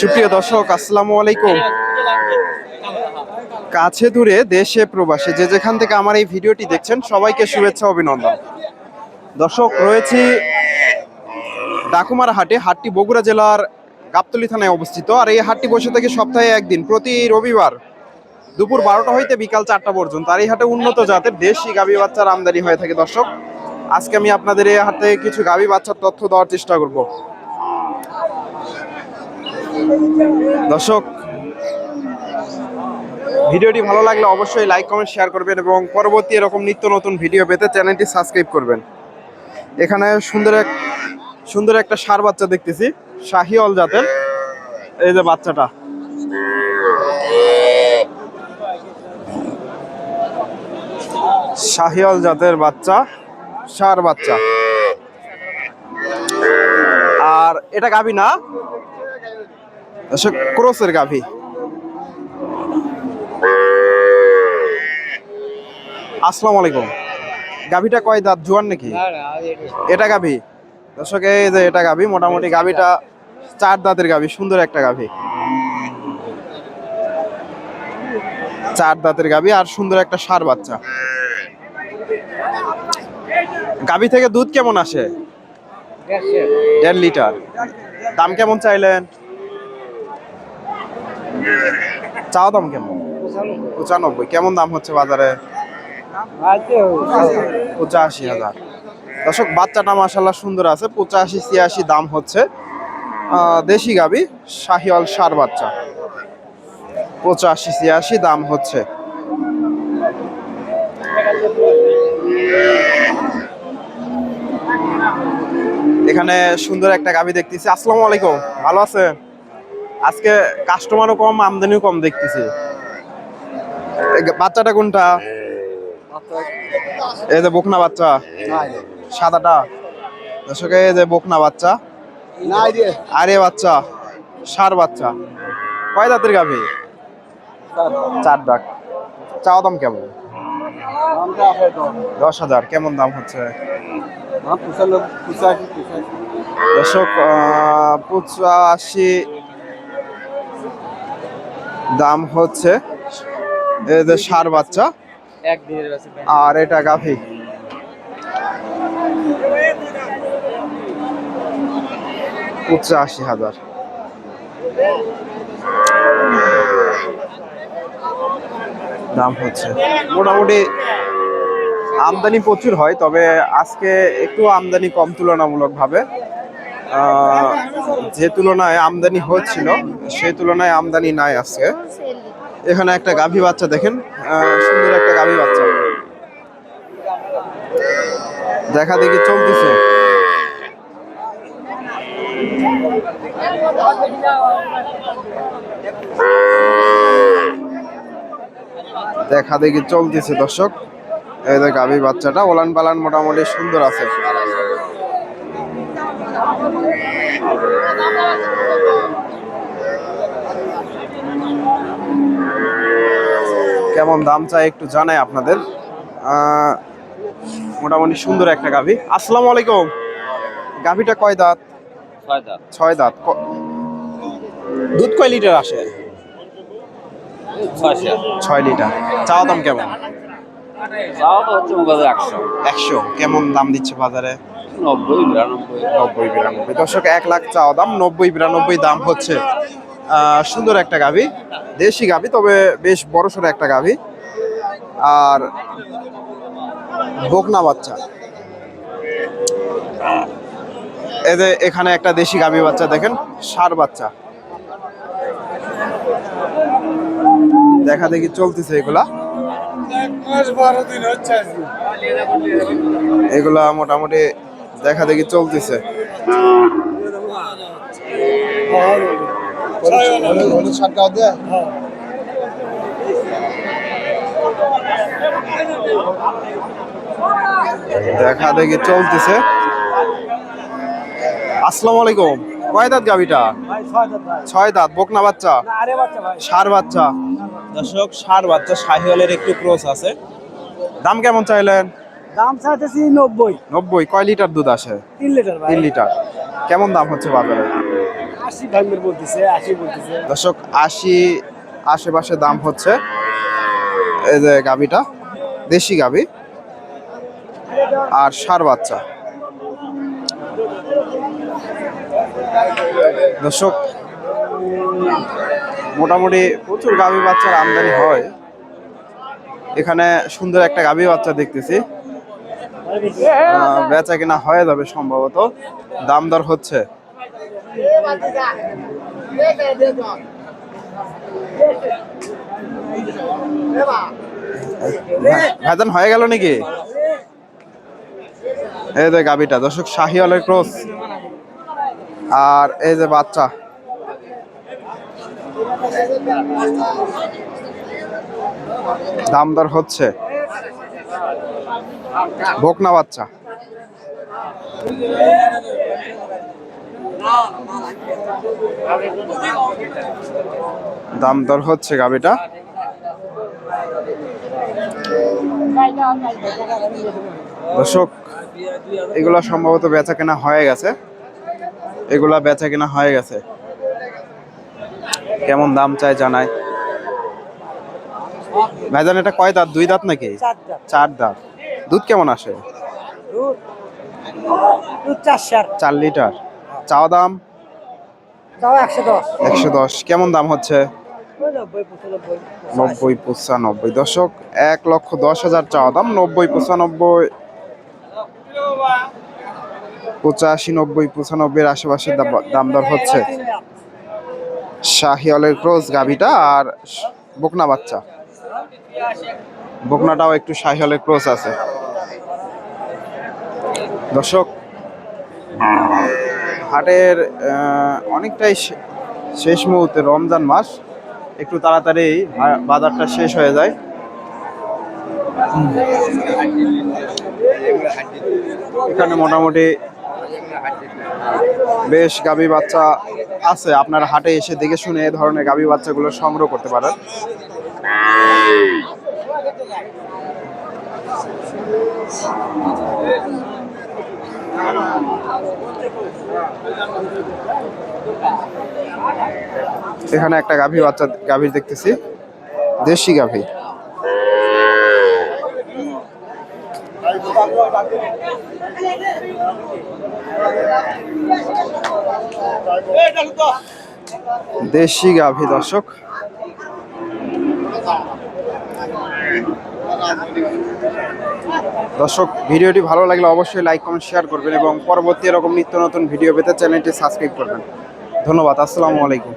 সুপ্রিয় দর্শক, আসসালামু আলাইকুম। কাছে দূরে দেশে প্রবাসে যে যেখান থেকে আমার এই ভিডিওটি দেখছেন, সবাইকে শুভেচ্ছা, অভিনন্দন। দর্শক, রয়েছি ডাকুমার হাটে, হাটটি বগুড়া জেলার গাবতলী থানায় অবস্থিত। আর এই হাটটি বসে থাকে সপ্তাহে একদিন, প্রতি রবিবার দুপুর বারোটা হইতে বিকাল চারটা পর্যন্ত। আর এই হাটে উন্নত জাতের দেশি গাভী বাচ্চার আমদানি হয়ে থাকে দর্শক। আজকে আমি আপনাদের এই হাটে কিছু গাভী বাচ্চার তথ্য দেওয়ার চেষ্টা করব। দর্শক, ভিডিওটি ভালো লাগলে অবশ্যই লাইক, কমেন্ট, শেয়ার করবেন এবং পরবর্তী এরকম নিত্য নতুন ভিডিও পেতে চ্যানেলটি সাবস্ক্রাইব করবেন। এখানে সুন্দর এক, সুন্দর একটা সার বাচ্চা দেখতেছি শাহি অল জাতের। এই যে বাচ্চাটা। শাহিওল জাতের বাচ্চা সার বাচ্চা। আর এটা গাভী না? ক্রসের গাভী। আসসালামু আলাইকুম। গাভিটা কয় দাঁত জোয়ান নাকি? এটা গাভী। দর্শক এই যে এটা গাভী মোটামুটি গাভিটা চার দাঁতের গাভী সুন্দর একটা গাভী। চার দাঁতের গাভী আর সুন্দর একটা সার বাচ্চা। গাভী থেকে দুধ কেমন আসে? দেড় লিটার। দাম কেমন চাইলেন? চাও দাম কেমন? পঁচানব্বই। কেমন দাম হচ্ছে বাজারে? পঁচাশি হাজার। দর্শক বাচ্চাটা মাসাল্লাহ সুন্দর আছে। পঁচাশি, ছিয়াশি দাম হচ্ছে। দেশি গাবি শাহিওয়াল সার বাচ্চা। পঁচাশি, ছিয়াশি দাম হচ্ছে। এখানে সুন্দর একটা গাবি দেখতেছি। আসসালামু আলাইকুম। ভালো আছে আজকে কাস্টমারও কম, আমদানিও কম দেখতেছি। বাচ্চাটা কোনটা? এই যে বকনা বাচ্চা। সাদাটা। দর্শকে, এই যে বকনা বাচ্চা। আরে বাচ্চা। সার বাচ্চা। কয় দাঁতের গাভী চার ডাক চাওয়া দাম কেমন? দশ হাজার। কেমন দাম হচ্ছে? দর্শক আহ, পঁচাশি দাম হচ্ছে যে সার বাচ্চা। আর এটা গাভী। পঁচাশি হাজার। দাম হচ্ছে। মোটামুটি আমদানি প্রচুর হয়, তবে আজকে একটু আমদানি কম তুলনামূলকভাবে। যে তুলনায় আমদানি হচ্ছিল সেই তুলনায় আমদানি নাই আজকে। এখানে একটা গাভী বাচ্চা দেখেন সুন্দর একটা গাভী বাচ্চা। দেখা দেখি চলতেছে। দেখা দেখি চলতেছে, দর্শক। এই যে গাভী বাচ্চাটা ওলান পালান মোটামুটি সুন্দর আছে। কেমন দাম চাই একটু জানাই আপনাদের। মোটামুটি সুন্দর একটা গাভী। আসসালামু আলাইকুম। গাভীটা কয় দাঁত? ছয় দাঁত। দুধ কয় লিটার আসে? ছয় লিটার। চাওয়া দাম কেমন? একশো। একশো? কেমন দাম দিচ্ছে বাজারে? নব্বই বিরানব্বই। নব্বই বিরানব্বই। দর্শক এক লাখ চাওয়া দাম নব্বই বিরানব্বই দাম হচ্ছে সুন্দর একটা গাভী দেশি গাভী তবে বেশ বড় সড়ো একটা গাভী। আর বকনা বাচ্চা। এদের এখানে একটা দেশি গাভী বাচ্চা দেখেন সার বাচ্চা। দেখা দেখি চলতেছে এগুলা। এগুলা মোটামুটি দেখা দেখি চলতেছে দেখা দেখি চলতেছে। আসসালামু আলাইকুম। কয় দাঁত গাবিটা? ছয় দাঁত বকনা বাচ্চা? সার বাচ্চা? দর্শক সার বাচ্চা শাহিওয়ালের একটু ক্রস আছে। দাম কেমন চাইলেন? দাম চাইতেছি নব্বই। নব্বই। কয় লিটার দুধ আসে? তিন লিটার ভাই। তিন লিটার। কেমন দাম হচ্ছে বাজারে? আশি ভাঙবের বলতেছে আশি বলতেছে। দর্শক আশি আশেপাশে দাম হচ্ছে। এই যে গাবিটা দেশি গাবি আর সার বাচ্চা। দর্শক মোটামুটি প্রচুর গাভী বাচ্চার আমদানি হয়। এখানে সুন্দর একটা গাভী বাচ্চা দেখতেছি। বেচা কিনা হয়ে যাবে সম্ভবত। দাম দর হচ্ছে। ভাইজান হয়ে গেল নাকি? এই যে গাবিটা দর্শক, শাহিওয়ালের ক্রস। আর এই যে বাচ্চা দাম দর হচ্ছে। বকনা বাচ্চা। দাম দর হচ্ছে গাবিটা। দর্শক, এগুলা সম্ভবত বেচা কেনা হয়ে গেছে। এগুলা বেচা কেনা হয়ে গেছে। কেমন দাম চাই জানাই ভাইজান এটা কয় দাঁত? দুই দাঁত নাকি? চার দাঁত। দুধ কেমন আসে? চার লিটার। চাওয়া দাম? একশো দশ। কেমন দাম হচ্ছে? নব্বই পঁচানব্বই। দশক এক লক্ষ দশ হাজার চাওয়া দাম নব্বই পঁচানব্বই পঁচাশি নব্বই পঁচানব্বইয়ের আশেপাশে দাম দর হচ্ছে। শাহিওয়ালের ক্রস গাভিটা আর বকনা বাচ্চা। বকনাটাও একটু শাহিওয়ালের ক্রস আছে। দর্শক, হাটের অনেকটাই শেষ মুহূর্তে রমজান মাস। একটু তাড়াতাড়ি বাজারটা শেষ হয়ে যায়। এখানে মোটামুটি বেশ গাভী বাচ্চা আছে। আপনার হাটে এসে দেখে শুনে এই ধরনের গাভী বাচ্চাগুলো সংগ্রহ করতে পারেন। এখানে একটা গাভী বাচ্চা, গাভী দেখতেছি। দেশি গাভী। দেশি গাভী দর্শক। দর্শক, ভিডিওটি ভালো লাগলে অবশ্যই লাইক, কমেন্ট, শেয়ার করবেন এবং পরবর্তী এরকম নিত্য নতুন ভিডিও পেতে চ্যানেলটি সাবস্ক্রাইব করবেন। ধন্যবাদ, আসসালামু আলাইকুম।